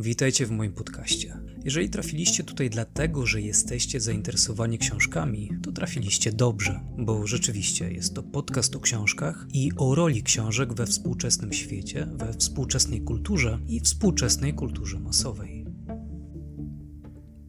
Witajcie w moim podcaście. Jeżeli trafiliście tutaj dlatego, że jesteście zainteresowani książkami, to trafiliście dobrze, bo rzeczywiście jest to podcast o książkach i o roli książek we współczesnym świecie, we współczesnej kulturze i współczesnej kulturze masowej.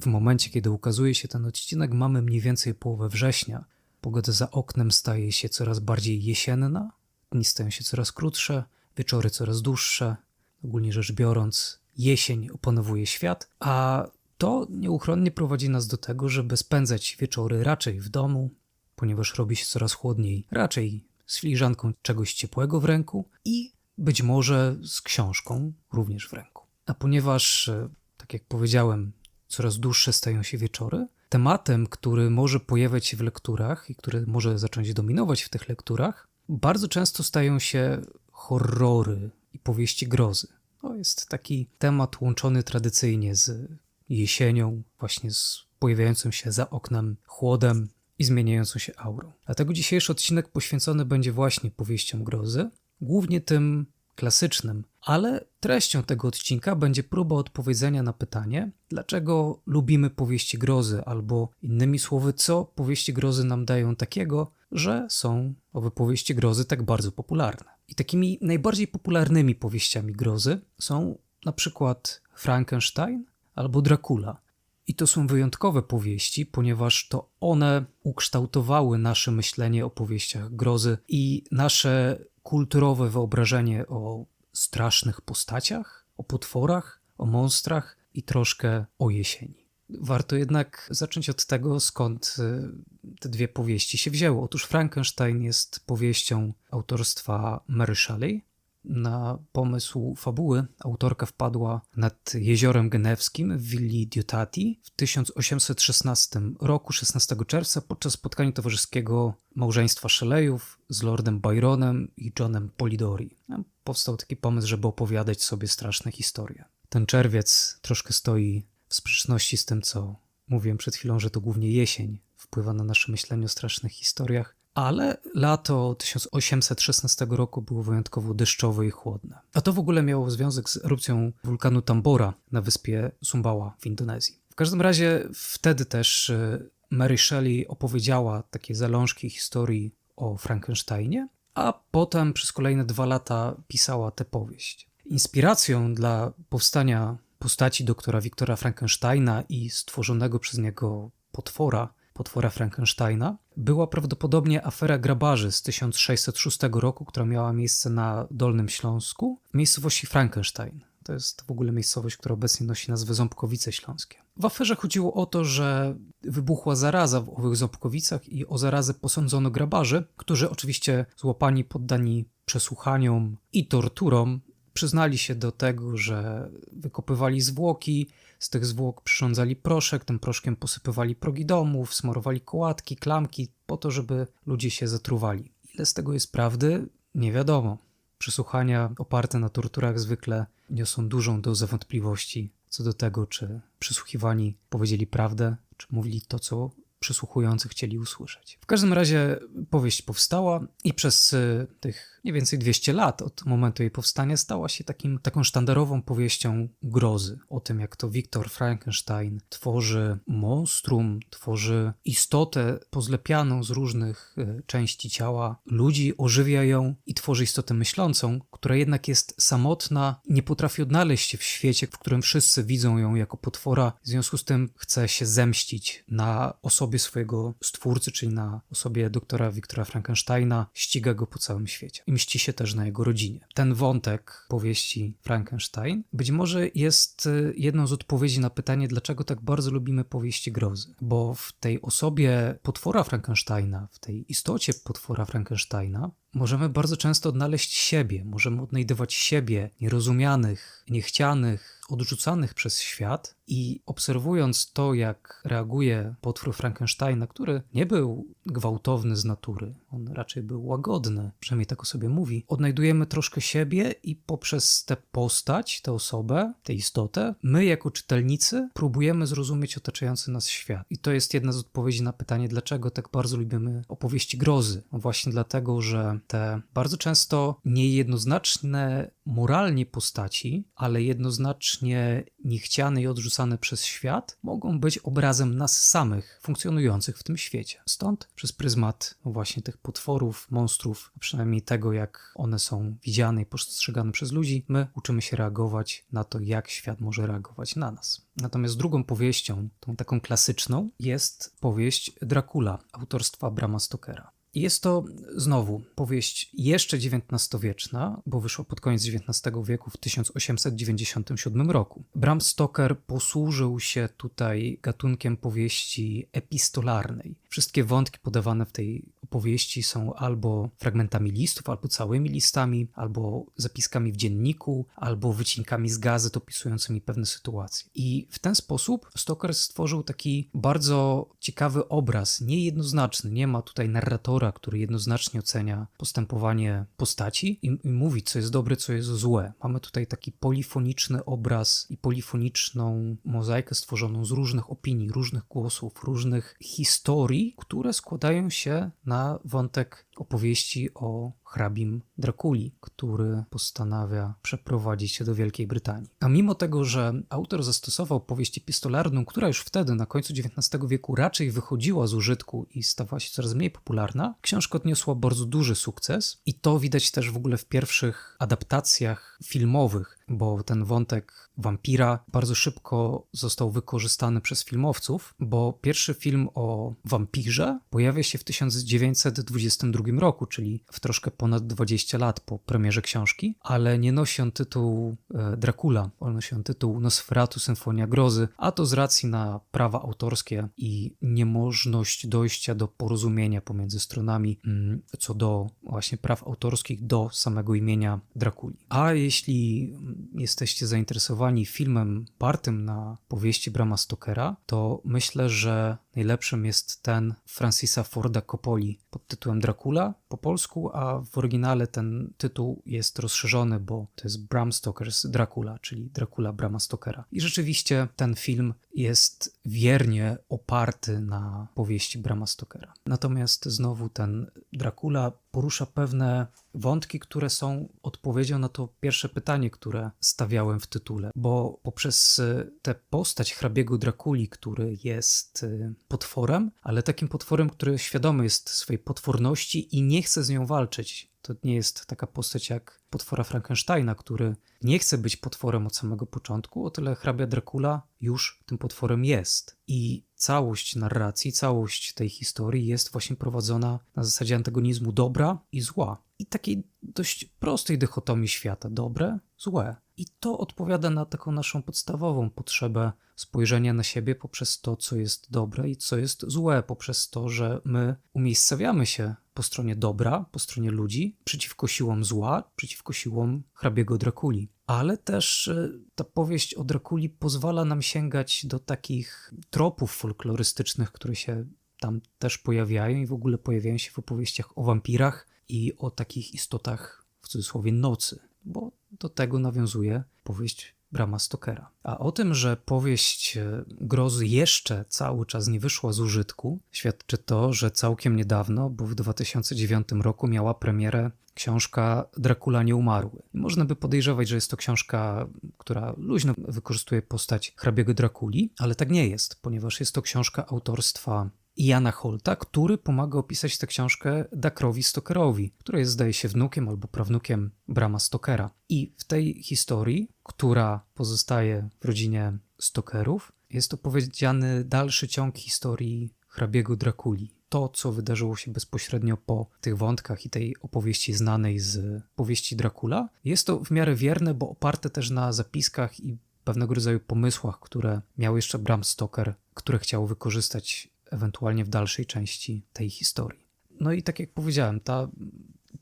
W momencie, kiedy ukazuje się ten odcinek, mamy mniej więcej połowę września. Pogoda za oknem staje się coraz bardziej jesienna, dni stają się coraz krótsze, wieczory coraz dłuższe. Ogólnie rzecz biorąc, jesień opanowuje świat, a to nieuchronnie prowadzi nas do tego, żeby spędzać wieczory raczej w domu, ponieważ robi się coraz chłodniej, raczej z filiżanką czegoś ciepłego w ręku i być może z książką również w ręku. A ponieważ, e, tak jak powiedziałem, coraz dłuższe stają się wieczory, tematem, który może pojawiać się w lekturach i który może zacząć dominować w tych lekturach, bardzo często stają się horrory i powieści grozy. To jest taki temat łączony tradycyjnie z jesienią, właśnie z pojawiającym się za oknem chłodem i zmieniającą się aurą. Dlatego dzisiejszy odcinek poświęcony będzie właśnie powieściom grozy, głównie tym klasycznym, ale treścią tego odcinka będzie próba odpowiedzenia na pytanie, dlaczego lubimy powieści grozy, albo innymi słowy, co powieści grozy nam dają takiego, że są owe powieści grozy tak bardzo popularne. I takimi najbardziej popularnymi powieściami grozy są na przykład Frankenstein albo Dracula. I to są wyjątkowe powieści, ponieważ to one ukształtowały nasze myślenie o powieściach grozy i nasze kulturowe wyobrażenie o strasznych postaciach, o potworach, o monstrach i troszkę o jesieni. Warto jednak zacząć od tego, skąd y, te dwie powieści się wzięły. Otóż Frankenstein jest powieścią autorstwa Mary Shelley. Na pomysł fabuły autorka wpadła nad jeziorem genewskim w willi Diotati w 1816 roku, 16 czerwca, podczas spotkania towarzyskiego małżeństwa Shelleyów z Lordem Byronem i Johnem Polidori. Powstał taki pomysł, żeby opowiadać sobie straszne historie. Ten czerwiec troszkę stoi w sprzeczności z tym, co mówiłem przed chwilą, że to głównie jesień wpływa na nasze myślenie o strasznych historiach, ale lato 1816 roku było wyjątkowo deszczowe i chłodne. A to w ogóle miało związek z erupcją wulkanu Tambora na wyspie Sumbawa w Indonezji. W każdym razie wtedy też y, Mary Shelley opowiedziała takie zalążki historii o Frankensteinie, a potem przez kolejne dwa lata pisała tę powieść. Inspiracją dla powstania postaci doktora Wiktora Frankensteina i stworzonego przez niego potwora, potwora Frankensteina, była prawdopodobnie afera grabarzy z 1606 roku, która miała miejsce na Dolnym Śląsku, w miejscowości Frankenstein. To jest w ogóle miejscowość, która obecnie nosi nazwę Ząbkowice Śląskie. W aferze chodziło o to, że wybuchła zaraza w owych Ząbkowicach i o zarazę posądzono grabarzy, którzy oczywiście złapani, poddani przesłuchaniom i torturom, przyznali się do tego, że wykopywali zwłoki, z tych zwłok przyrządzali proszek, tym proszkiem posypywali progi domów, smorowali kołatki, klamki, po to, żeby ludzie się zatruwali. Ile z tego jest prawdy, nie wiadomo. Przesłuchania oparte na torturach zwykle niosą dużą dozę wątpliwości co do tego, czy przysłuchiwani powiedzieli prawdę, czy mówili to, co przysłuchujący chcieli usłyszeć. W każdym razie powieść powstała i przez y, tych mniej więcej 200 lat od momentu jej powstania stała się takim, taką sztandarową powieścią grozy. O tym, jak to Viktor Frankenstein tworzy monstrum, tworzy istotę pozlepianą z różnych y, części ciała ludzi, ożywia ją i tworzy istotę myślącą, która jednak jest samotna, nie potrafi odnaleźć się w świecie, w którym wszyscy widzą ją jako potwora, w związku z tym chce się zemścić na osobie swojego stwórcy, czyli na osobie doktora Wiktora Frankensteina, ściga go po całym świecie i mści się też na jego rodzinie. Ten wątek powieści Frankenstein być może jest y, jedną z odpowiedzi na pytanie, dlaczego tak bardzo lubimy powieści grozy. Bo w tej osobie potwora Frankensteina, w tej istocie potwora Frankensteina, możemy bardzo często odnaleźć siebie, możemy odnajdywać siebie nierozumianych, niechcianych, odrzucanych przez świat I obserwując to, jak reaguje potwór Frankensteina, który nie był gwałtowny z natury, on raczej był łagodny, przynajmniej tak o sobie mówi, odnajdujemy troszkę siebie i poprzez tę postać, tę osobę, tę istotę, my jako czytelnicy próbujemy zrozumieć otaczający nas świat. I to jest jedna z odpowiedzi na pytanie, dlaczego tak bardzo lubimy opowieści grozy. No właśnie dlatego, że te bardzo często niejednoznaczne moralnie postaci, ale jednoznacznie niechciane i odrzucane przez świat, mogą być obrazem nas samych, funkcjonujących w tym świecie. Stąd przez pryzmat właśnie tych potworów, monstrów, a przynajmniej tego, jak one są widziane i postrzegane przez ludzi, my uczymy się reagować na to, jak świat może reagować na nas. Natomiast drugą powieścią, tą taką klasyczną, jest powieść Dracula autorstwa Brama Stokera. Jest to znowu powieść jeszcze XIX-wieczna, bo wyszła pod koniec XIX wieku w 1897 roku. Bram Stoker posłużył się tutaj gatunkiem powieści epistolarnej. Wszystkie wątki podawane w tej opowieści są albo fragmentami listów, albo całymi listami, albo zapiskami w dzienniku, albo wycinkami z gazet opisującymi pewne sytuacje. I w ten sposób Stoker stworzył taki bardzo ciekawy obraz, niejednoznaczny. Nie ma tutaj narratora, który jednoznacznie ocenia postępowanie postaci i, i mówi, co jest dobre, co jest złe. Mamy tutaj taki polifoniczny obraz i polifoniczną mozaikę stworzoną z różnych opinii, różnych głosów, różnych historii, które składają się na wątek opowieści o hrabim Drakuli, który postanawia przeprowadzić się do Wielkiej Brytanii. A mimo tego, że autor zastosował powieść epistolarną, która już wtedy, na końcu XIX wieku, raczej wychodziła z użytku i stawała się coraz mniej popularna, książka odniosła bardzo duży sukces i to widać też w ogóle w pierwszych adaptacjach filmowych bo ten wątek wampira bardzo szybko został wykorzystany przez filmowców, bo pierwszy film o wampirze pojawia się w 1922 roku, czyli w troszkę ponad 20 lat po premierze książki, ale nie nosi on tytuł e, Dracula, on nosi on tytuł Nosferatu Symfonia Grozy, a to z racji na prawa autorskie i niemożność dojścia do porozumienia pomiędzy stronami mm, co do właśnie praw autorskich do samego imienia Drakuli. A jeśli jesteście zainteresowani filmem partym na powieści Brama Stokera, to myślę, że najlepszym jest ten Francisa Forda Coppoli pod tytułem Dracula po polsku, a w oryginale ten tytuł jest rozszerzony, bo to jest Bram Stoker's Dracula, czyli Dracula Brama Stokera. I rzeczywiście ten film jest wiernie oparty na powieści Brama Stokera. Natomiast znowu ten Dracula porusza pewne wątki, które są odpowiedzią na to pierwsze pytanie, które stawiałem w tytule, bo poprzez y, tę postać hrabiego Drakuli, który jest y, potworem, ale takim potworem, który świadomy jest swojej potworności i nie chce z nią walczyć. To nie jest taka postać jak potwora Frankensteina, który nie chce być potworem od samego początku, o tyle hrabia Dracula już tym potworem jest. I całość narracji, całość tej historii jest właśnie prowadzona na zasadzie antagonizmu dobra i zła. I takiej dość prostej dychotomii świata: dobre, złe. I to odpowiada na taką naszą podstawową potrzebę spojrzenia na siebie poprzez to, co jest dobre i co jest złe, poprzez to, że my umiejscawiamy się po stronie dobra, po stronie ludzi, przeciwko siłom zła, przeciwko siłom hrabiego Drakuli. Ale też e, ta powieść o Drakuli pozwala nam sięgać do takich tropów folklorystycznych, które się tam też pojawiają i w ogóle pojawiają się w opowieściach o wampirach i o takich istotach w cudzysłowie nocy, bo do tego nawiązuje powieść Brama Stokera. A o tym, że powieść e, grozy jeszcze cały czas nie wyszła z użytku, świadczy to, że całkiem niedawno, bo w 2009 roku miała premierę książka Dracula nie umarły. Można by podejrzewać, że jest to książka, która luźno wykorzystuje postać hrabiego Drakuli, ale tak nie jest, ponieważ jest to książka autorstwa Jana Holta, który pomaga opisać tę książkę Dakrowi Stokerowi, który jest, zdaje się, wnukiem albo prawnukiem Brama Stokera. I w tej historii, która pozostaje w rodzinie Stokerów, jest opowiedziany dalszy ciąg historii hrabiego Drakuli. To, co wydarzyło się bezpośrednio po tych wątkach i tej opowieści znanej z powieści Dracula, jest to w miarę wierne, bo oparte też na zapiskach i pewnego rodzaju pomysłach, które miał jeszcze Bram Stoker, które chciał wykorzystać ewentualnie w dalszej części tej historii. No i tak jak powiedziałem, ta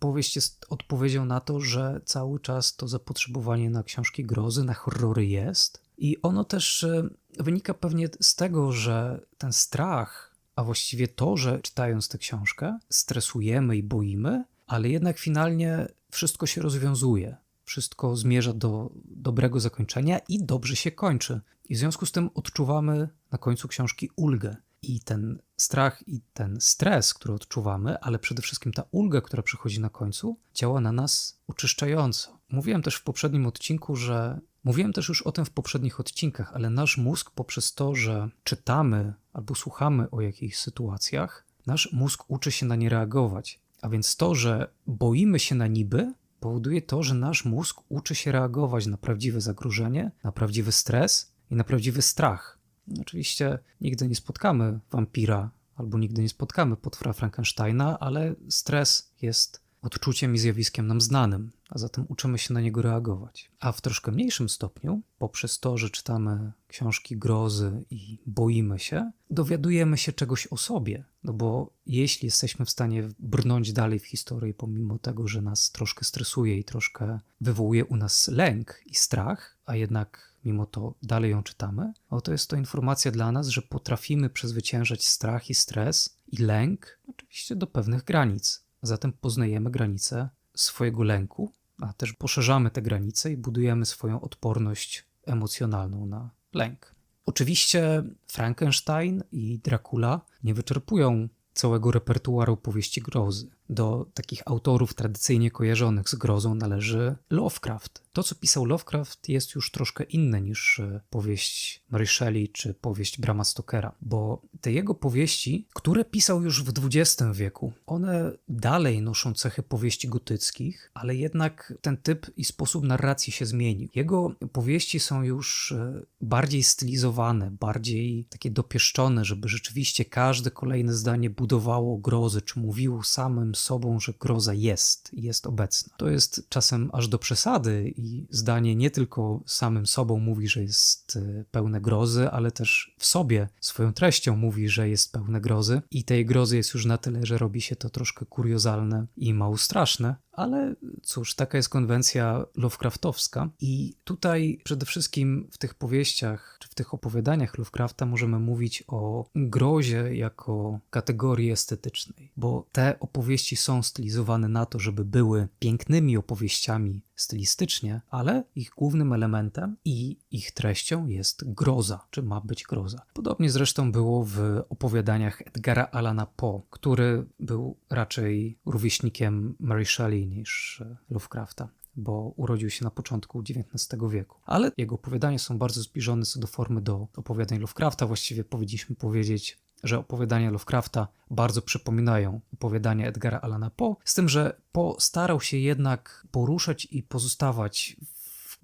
powieść jest odpowiedzią na to, że cały czas to zapotrzebowanie na książki grozy, na horrory jest I ono też e, wynika pewnie z tego, że ten strach, a właściwie to, że czytając tę książkę, stresujemy i boimy, ale jednak finalnie wszystko się rozwiązuje. Wszystko zmierza do dobrego zakończenia i dobrze się kończy. I w związku z tym odczuwamy na końcu książki ulgę. I ten strach i ten stres, który odczuwamy, ale przede wszystkim ta ulga, która przychodzi na końcu, działa na nas oczyszczająco. Mówiłem też w poprzednim odcinku, że mówiłem też już o tym w poprzednich odcinkach, ale nasz mózg poprzez to, że czytamy albo słuchamy o jakichś sytuacjach, nasz mózg uczy się na nie reagować. A więc to, że boimy się na niby, powoduje to, że nasz mózg uczy się reagować na prawdziwe zagrożenie, na prawdziwy stres i na prawdziwy strach. Oczywiście nigdy nie spotkamy wampira albo nigdy nie spotkamy potwora Frankensteina, ale stres jest odczuciem i zjawiskiem nam znanym, a zatem uczymy się na niego reagować. A w troszkę mniejszym stopniu, poprzez to, że czytamy książki grozy i boimy się, dowiadujemy się czegoś o sobie. No bo jeśli jesteśmy w stanie brnąć dalej w historii, pomimo tego, że nas troszkę stresuje i troszkę wywołuje u nas lęk i strach, a jednak mimo to dalej ją czytamy, no to jest to informacja dla nas, że potrafimy przezwyciężać strach i stres i lęk, oczywiście do pewnych granic. Zatem poznajemy granice swojego lęku, a też poszerzamy te granice i budujemy swoją odporność emocjonalną na lęk. Oczywiście Frankenstein i Dracula nie wyczerpują całego repertuaru powieści grozy. Do takich autorów tradycyjnie kojarzonych z grozą należy Lovecraft. To, co pisał Lovecraft, jest już troszkę inne niż e, powieść Mary Shelley czy powieść Brama Stokera, bo te jego powieści, które pisał już w XX wieku, one dalej noszą cechy powieści gotyckich, ale jednak ten typ i sposób narracji się zmienił. Jego powieści są już e, bardziej stylizowane, bardziej takie dopieszczone, żeby rzeczywiście każde kolejne zdanie budowało grozy, czy mówiło samym sobą, że groza jest, jest obecna. To jest czasem aż do przesady i zdanie nie tylko samym sobą mówi, że jest e, pełne grozy, ale też w sobie, swoją treścią mówi, że jest pełne grozy i tej grozy jest już na tyle, że robi się to troszkę kuriozalne i mało straszne, ale cóż, taka jest konwencja Lovecraftowska i tutaj przede wszystkim w tych powieściach, czy w tych opowiadaniach Lovecrafta możemy mówić o grozie jako kategorii estetycznej, bo te opowieści są stylizowane na to, żeby były pięknymi opowieściami stylistycznie, ale ich głównym elementem i ich treścią jest groza, czy ma być groza. Podobnie zresztą było w opowiadaniach Edgara Allana Poe, który był raczej rówieśnikiem Mary Shelley niż e, Lovecrafta bo urodził się na początku XIX wieku. Ale jego opowiadania są bardzo zbliżone co do formy do opowiadań Lovecrafta. Właściwie powinniśmy powiedzieć, że opowiadania Lovecrafta bardzo przypominają opowiadania Edgara Allana Poe, z tym, że Poe starał się jednak poruszać i pozostawać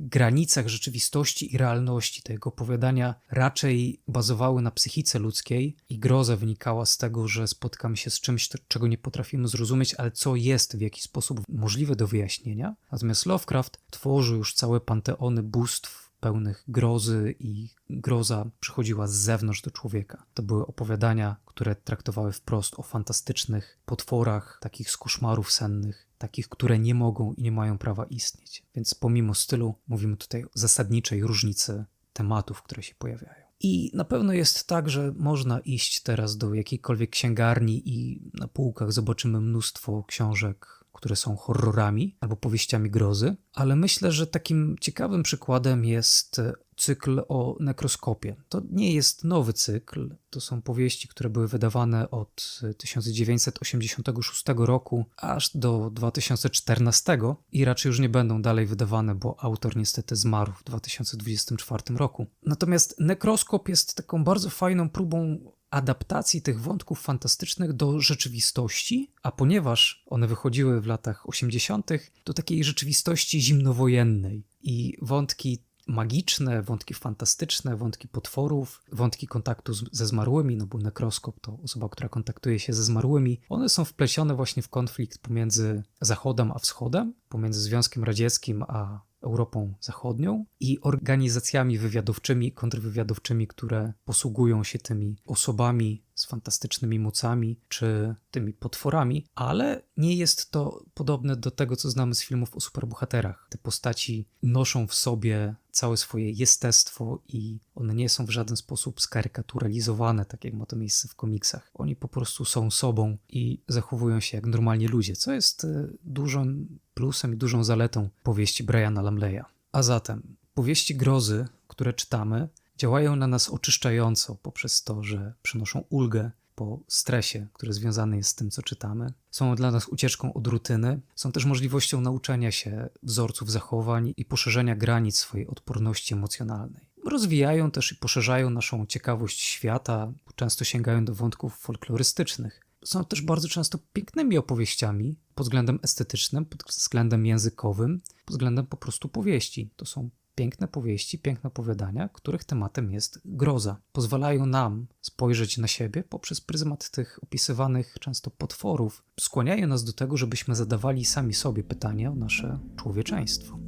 granicach rzeczywistości i realności. Te jego opowiadania raczej bazowały na psychice ludzkiej i groza wynikała z tego, że spotkamy się z czymś, czego nie potrafimy zrozumieć, ale co jest w jakiś sposób możliwe do wyjaśnienia. Natomiast Lovecraft tworzył już całe panteony bóstw pełnych grozy i groza przychodziła z zewnątrz do człowieka. To były opowiadania, które traktowały wprost o fantastycznych potworach, takich z koszmarów sennych, takich, które nie mogą i nie mają prawa istnieć. Więc pomimo stylu mówimy tutaj o zasadniczej różnicy tematów, które się pojawiają. I na pewno jest tak, że można iść teraz do jakiejkolwiek księgarni i na półkach zobaczymy mnóstwo książek które są horrorami albo powieściami grozy, ale myślę, że takim ciekawym przykładem jest cykl o nekroskopie. To nie jest nowy cykl, to są powieści, które były wydawane od 1986 roku aż do 2014 i raczej już nie będą dalej wydawane, bo autor niestety zmarł w 2024 roku. Natomiast nekroskop jest taką bardzo fajną próbą adaptacji tych wątków fantastycznych do rzeczywistości, a ponieważ one wychodziły w latach 80., do takiej rzeczywistości zimnowojennej i wątki magiczne, wątki fantastyczne, wątki potworów, wątki kontaktu z, ze zmarłymi, no bo nekroskop to osoba, która kontaktuje się ze zmarłymi, one są wplecione właśnie w konflikt pomiędzy Zachodem a Wschodem, pomiędzy Związkiem Radzieckim a Europą Zachodnią i organizacjami wywiadowczymi, kontrwywiadowczymi, które posługują się tymi osobami z fantastycznymi mocami czy tymi potworami, ale nie jest to podobne do tego, co znamy z filmów o superbohaterach. Te postaci noszą w sobie całe swoje jestestwo i one nie są w żaden sposób skarykaturalizowane, tak jak ma to miejsce w komiksach. Oni po prostu są sobą i zachowują się jak normalni ludzie, co jest e, dużym plusem i dużą zaletą powieści Briana Lamleya. A zatem powieści grozy, które czytamy, działają na nas oczyszczająco poprzez to, że przynoszą ulgę po stresie, który związany jest z tym, co czytamy. Są dla nas ucieczką od rutyny, są też możliwością nauczenia się wzorców zachowań i poszerzenia granic swojej odporności emocjonalnej. Rozwijają też i poszerzają naszą ciekawość świata, często sięgają do wątków folklorystycznych. Są też bardzo często pięknymi opowieściami pod względem estetycznym, pod względem językowym, pod względem po prostu powieści. To są piękne powieści, piękne opowiadania, których tematem jest groza. Pozwalają nam spojrzeć na siebie poprzez pryzmat tych opisywanych często potworów. Skłaniają nas do tego, żebyśmy zadawali sami sobie pytania o nasze człowieczeństwo.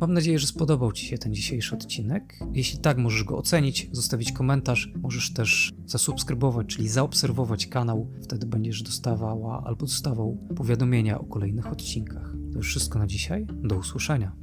Mam nadzieję, że spodobał Ci się ten dzisiejszy odcinek. Jeśli tak, możesz go ocenić, zostawić komentarz, możesz też zasubskrybować, czyli zaobserwować kanał. Wtedy będziesz dostawała albo dostawał powiadomienia o kolejnych odcinkach. To już wszystko na dzisiaj. Do usłyszenia.